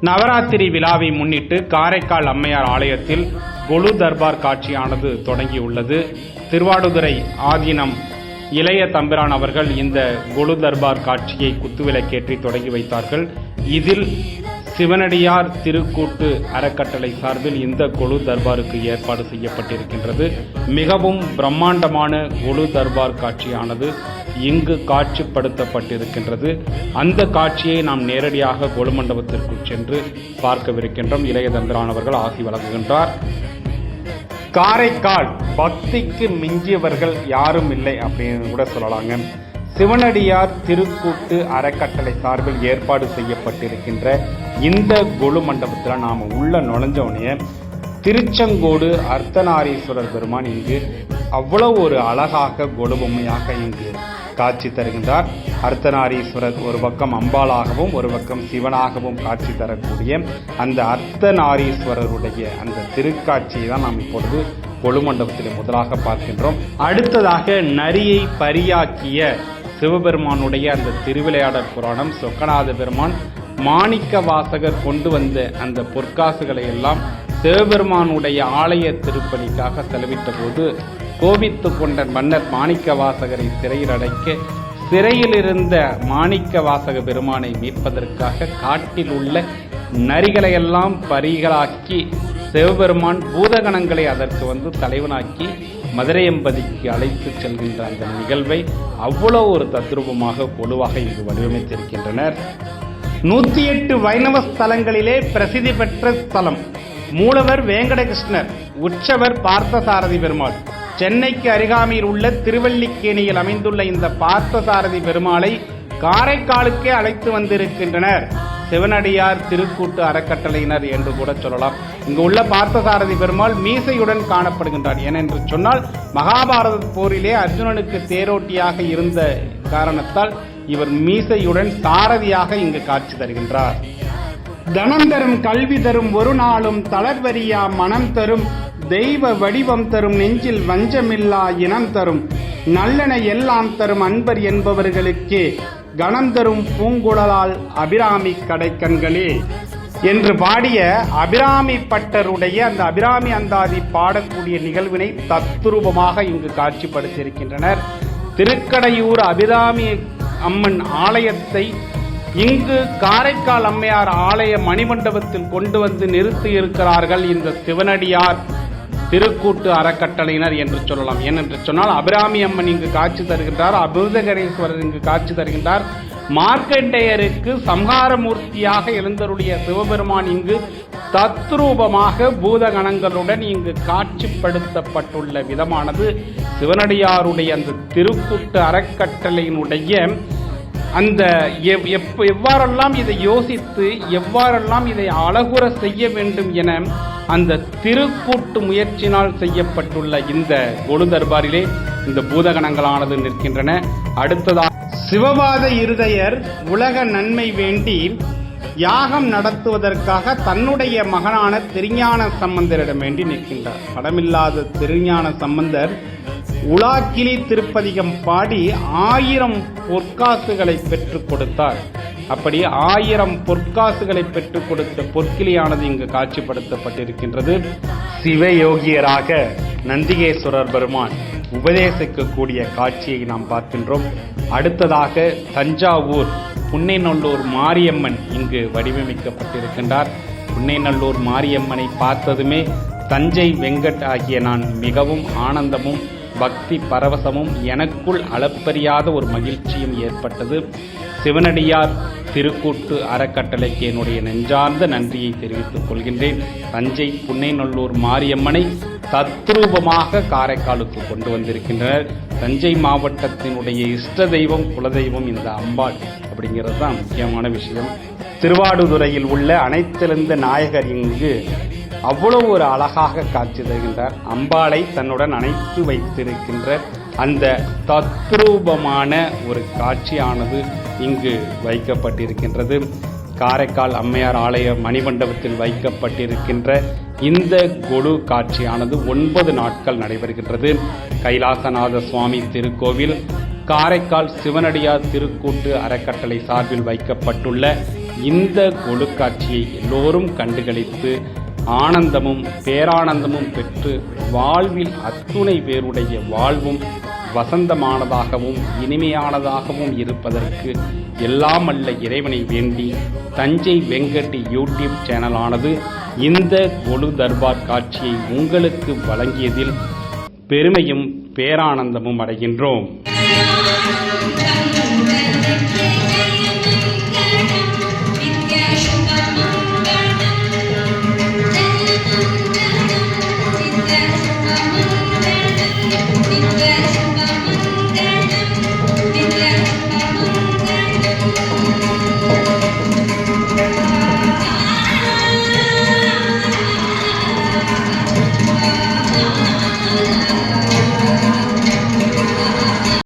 நவராத்திரி விழாவை முன்னிட்டு காரைக்கால் அம்மையார் ஆலயத்தில் கொலு தர்பார் காட்சியானது தொடங்கியுள்ளது. திருவாடுதுறை ஆதீனம் இளைய தம்பிரான் அவர்கள் இந்த கொலு தர்பார் காட்சியை குத்துவிளக்கேற்றி தொடங்கி வைத்தார்கள். இதில் சிவனடியார் திருக்கூட்டு அறக்கட்டளை சார்பில் இந்த கொலு தர்பாருக்கு ஏற்பாடு செய்யப்பட்டிருக்கின்றது. மிகவும் பிரம்மாண்டமான கொலு தர்பார் காட்சியானது இங்கு காட்சிப்படுத்தப்பட்டிருக்கின்றது. அந்த காட்சியை நாம் நேரடியாக கொலு மண்டபத்திற்குள் சென்று பார்க்கவிருக்கின்றோம். இளைய ஆசி வழங்குகின்றார். காரைக்கால் பக்திக்கு மிஞ்சியவர்கள் யாரும் இல்லை அப்படின்னு கூட சொல்லலாங்க. சிவனடியார் திருக்கூட்டு அறக்கட்டளை சார்பில் ஏற்பாடு செய்யப்பட்டிருக்கின்ற இந்த கொலு மண்டபத்தில் நாம் உள்ள நுழைஞ்சோடனே திருச்செங்கோடு அர்த்தநாரீஸ்வரர் பெருமான் இங்கு அவ்வளோ ஒரு அழகாக கொலுபொம்மையாக இங்கு காட்சி தருகின்றார். அர்த்தநாரீஸ்வரர் ஒரு பக்கம் அம்பாளாகவும் ஒரு பக்கம் சிவனாகவும் காட்சி தரக்கூடிய அந்த அர்த்தநாரீஸ்வரருடைய அந்த திருக்காட்சியை தான் நாம் இப்பொழுது கொலுமண்டபத்தில் முதலாக பார்க்கின்றோம். அடுத்ததாக நரியை பரியாக்கிய சிவபெருமானுடைய அந்த திருவிளையாடல் புராணம் சொக்கநாத பெருமான் மாணிக்க வாசகர் கொண்டு வந்த அந்த பொற்காசுகளை எல்லாம் சிவபெருமானுடைய ஆலய திருப்பணிக்காக செலவிட்ட போது கோபித்து கொண்ட மன்னர் மாணிக்க வாசகரை சிறையில் அடைக்க சிறையில் இருந்த மாணிக்க வாசக பெருமானை மீட்பதற்காக காட்டில் உள்ள நரிகளையெல்லாம் பரிகளாக்கி சிவபெருமான் பூதகணங்களை அதற்கு வந்து தலைவனாக்கி மதுரையம்பதிக்கு அழைத்து செல்கின்ற அந்த நிகழ்வை அவ்வளோ ஒரு தத்ரூபமாக பொதுவாக இங்கு வடிவமைத்திருக்கின்றனர். நூத்தி எட்டு வைணவ ஸ்தலங்களிலே பிரசித்தி பெற்ற ஸ்தலம். மூலவர் வேங்கடகிருஷ்ணர் உற்சவர் பார்த்தசாரதி பெருமாள். சென்னைக்கு அருகாமையில் உள்ள திருவல்லிக்கேணியில் அமைந்துள்ள இந்த பார்த்தசாரதி பெருமாளை காரைக்காலுக்கே அழைத்து வந்திருக்கின்றனர். சிவனடியார் திருக்கூட்டு அறக்கட்டளையினர் என்று கூட சொல்லலாம். இங்கு உள்ள பார்த்தசாரதி பெருமாள் மீசையுடன் காணப்படுகின்றார். ஏனென்று சொன்னால் மகாபாரத போரிலே அர்ஜுனனுக்கு தேரோட்டியாக இருந்த காரணத்தால் இவர் மீசையுடன் சாரதியாக இங்கு காட்சி தருகின்றார். தனம் தரும் கல்வி தரும் ஒரு நாளும் தளர்வரியா மனம் தரும் தெய்வ வடிவம் தரும் நெஞ்சில் வஞ்சமில்லா இனம் தரும் நல்லென எல்லாம் தரும் அன்பர் என்பவர்களுக்கே கணம் தரும் பூங்குழலால் அபிராமி கடைக்கண்களே. என்று பாடிய அபிராமி பட்டருடைய அந்த அபிராமி அந்தாதி பாடக்கூடிய நிகழ்வினை தத்ரூபமாக இங்கு காட்சிப்படுத்தியிருக்கின்றனர். திருக்கடையூர் அபிராமி அம்மன் ஆலயத்தை இங்கு காரைக்கால் அம்மையார் ஆலய மணிமண்டபத்தில் கொண்டு வந்து நிறுத்தி இருக்கிறார்கள் இந்த சிவனடியார் திருக்கூட்டு அறக்கட்டளையினர் என்று சொல்லலாம். ஏனென்று சொன்னால் அபிராமி அம்மன் இங்கு காட்சி தருகின்றார் அபிருதகரேஸ்வரர் இங்கு காட்சி தருகின்றார் மார்க்கண்டேயருக்கு சம்ஹாரமூர்த்தியாக எழுந்தருடைய சிவபெருமான் இங்கு தத்ரூபமாக பூதகணங்களுடன் இங்கு காட்சிப்படுத்தப்பட்டுள்ள விதமானது. சிவனடியாருடைய அந்த திருக்கூட்டு அறக்கட்டளையினுடைய அந்த எவ்வாறெல்லாம் இதை யோசித்து எவ்வாறெல்லாம் இதை அழகுற செய்ய வேண்டும் என அந்த திருக்கூட்டு முயற்சினால் செய்யப்பட்டுள்ள இந்த கொடு தர்பாரிலே இந்த பூதகணங்களானது நிற்கின்றன. அடுத்ததாக சிவபாத இருதயர் உலக நன்மை வேண்டி யாகம் நடத்துவதற்காக தன்னுடைய மகனான திருஞான சம்பந்தரிடம் வேண்டி நிற்கின்றார். படமில்லாத திருஞான சம்பந்தர் உலாக்கிளி திருப்பதிகம் பாடி ஆயிரம் பொற்காசுகளை பெற்றுக் கொடுத்தார். அப்படி ஆயிரம் பொற்காசுகளை பெற்றுக் கொடுத்த பொற்கிளியானது இங்கு காட்சிப்படுத்தப்பட்டிருக்கின்றது. சிவயோகியராக நந்திகேஸ்வரர் பெருமான். உபதேசிக்கக்கூடிய காட்சியை நாம் பார்க்கின்றோம். அடுத்ததாக தஞ்சாவூர் புன்னைநல்லூர் மாரியம்மன் இங்கு வடிவமைக்கப்பட்டிருக்கின்றார். புன்னைநல்லூர் மாரியம்மனை பார்த்ததுமே தஞ்சை வெங்கட் ஆகிய நான் மிகவும் ஆனந்தமும் பக்தி பரவசமும் எனக்குள் அளப்பறியாத ஒரு மகிழ்ச்சியும் ஏற்பட்டது. சிவனடியார் திருக்கூட்டு அறக்கட்டளைக்கு என்னுடைய நெஞ்சார்ந்த நன்றியை தெரிவித்துக் கொள்கின்றேன். தஞ்சை புன்னைநல்லூர் மாரியம்மனை தத்ரூபமாக காரைக்காலுக்கு கொண்டு வந்திருக்கின்றனர். தஞ்சை மாவட்டத்தினுடைய இஷ்ட தெய்வம் குலதெய்வம் இந்த அம்பாள் அப்படிங்கிறது தான் முக்கியமான விஷயம். திருவாடுதுறையில் உள்ள அனைத்திருந்த நாயகர் இங்கு அவ்வளவு ஒரு அழகாக காட்சி தருகின்றார். அம்பாளை தன்னுடன் அணைத்து வைத்திருக்கின்ற அந்த தத்ரூபமான ஒரு காட்சியானது இங்கு வைக்கப்பட்டிருக்கின்றது. காரைக்கால் அம்மையார் ஆலய மணிமண்டபத்தில் வைக்கப்பட்டிருக்கின்ற இந்த கொடு காட்சியானது ஒன்பது நாட்கள் நடைபெறுகின்றது. கைலாசநாத சுவாமி திருக்கோவில் காரைக்கால் சிவனடியார் திருக்கூட்டு அறக்கட்டளை சார்பில் வைக்கப்பட்டுள்ள இந்த கொலு காட்சியை எல்லோரும் கண்டுகளித்து ஆனந்தமும் பேரானந்தமும் பெற்று வாழ்வில் அத்துணை பேருடைய வாழ்வும் வசந்தமானதாகவும் இனிமையானதாகவும் இருப்பதற்கு எல்லாம் அல்ல இறைவனை வேண்டி தஞ்சை வெங்கட் யூடியூப் சேனலானது இந்த கொலு தர்பார் காட்சியை உங்களுக்கு வழங்கியதில் பெருமையும் பேரானந்தமும் அடைகின்றோம்.